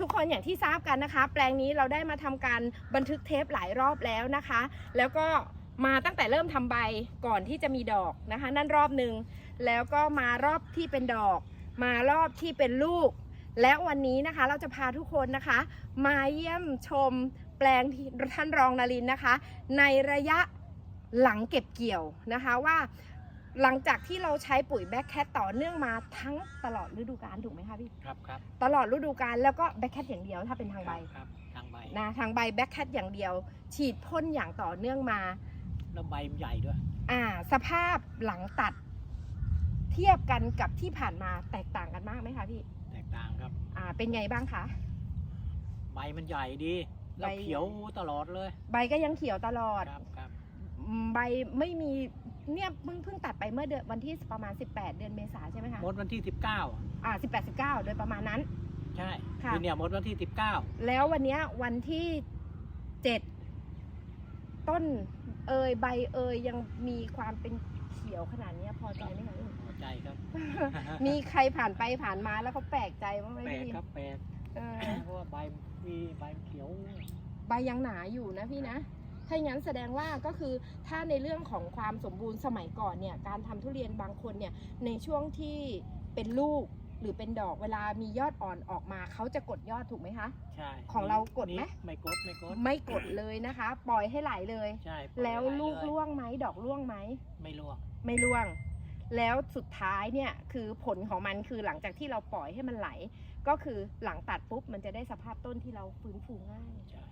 ทุกคนอย่างที่ทราบกันนะคะ แปลงนี้เราได้มาทำการบันทึกเทปหลายรอบแล้วนะคะ แล้วก็มาตั้งแต่เริ่มทำใบก่อนที่จะมีดอกนะคะ นั่นรอบหนึ่งแล้วก็มารอบที่เป็นดอก มารอบที่เป็นลูก และวันนี้นะคะเราจะพาทุกคนนะคะ มาเยี่ยมชมแปลงที่ท่านรองนารินนะคะ ในระยะหลังเก็บเกี่ยวนะคะว่า หลังจากที่เราใช้ปุ๋ยแบ็คแคทต่อเนื่องมาทั้งตลอดฤดูกาลถูกไหมคะพี่ครับครับตลอดฤดูกาลแล้วก็แบ็คแคทอย่างเดียวถ้าเป็นทางใบครับทางใบนะทางใบแบ็คแคทอย่างเดียว ฉีดพ่นอย่างต่อเนื่องมาแล้วใบมันใหญ่ด้วย อ่า สภาพหลังตัด เทียบกันกับที่ผ่านมาแตกต่างกันมากไหมคะพี่ แตกต่างครับ อ่า เป็นไงบ้างคะใบมันใหญ่ดีแล้วใบเขียวตลอดเลย ใบก็ยังเขียวตลอดครับครับอืมใบไม่มี เนี่ยเพิ่งเพิ่งตัดไปเมื่อเดือนวันที่ประมาณ 18 เดือนเมษาใช่ไหมคะหมดวันที่19อ่า18 19 โดยประมาณนั้น ใช่ค่ะทีเนี่ยหมดวันที่19แล้ววันเนี้ยวันที่เจ็ดต้นเอยใบเอยยังมีความเป็นเขียวขนาดเนี้ยพอใจไหมคะพี่พอใจครับ มีใครผ่านไปผ่านมาแล้วเขาแปลกใจบ้างไหมแปลกพี่ครับแปลกเออเพราะว่าใบมีใบเขียว ใบยังหนาอยู่นะพี่นะ ถ้าอย่างนั้นแสดงว่าก็คือถ้าในเรื่องของความสมบูรณ์สมัยก่อนเนี่ยการทำทุเรียนบางคนเนี่ยในช่วงที่เป็นลูกหรือเป็นดอกเวลามียอดอ่อนออกมาเขาจะกดยอดถูกไหมคะ ใช่ ของเรากดไหมนี่ไม่กดไม่กด ไม่กดเลยนะคะ ปล่อยให้ไหลเลย ใช่ปอยแล้วลูกไหเยร่วงไหมดอกร่วงไหม ไม่ร่วง ไม่ร่วง แล้วสุดท้ายเนี่ยคือผลของมันคือหลังจากที่เราปล่อยให้มันไหล ก็คือหลังตัดปุ๊บมันจะได้สภาพต้นที่เราฟื้นฟูง่าย ใช่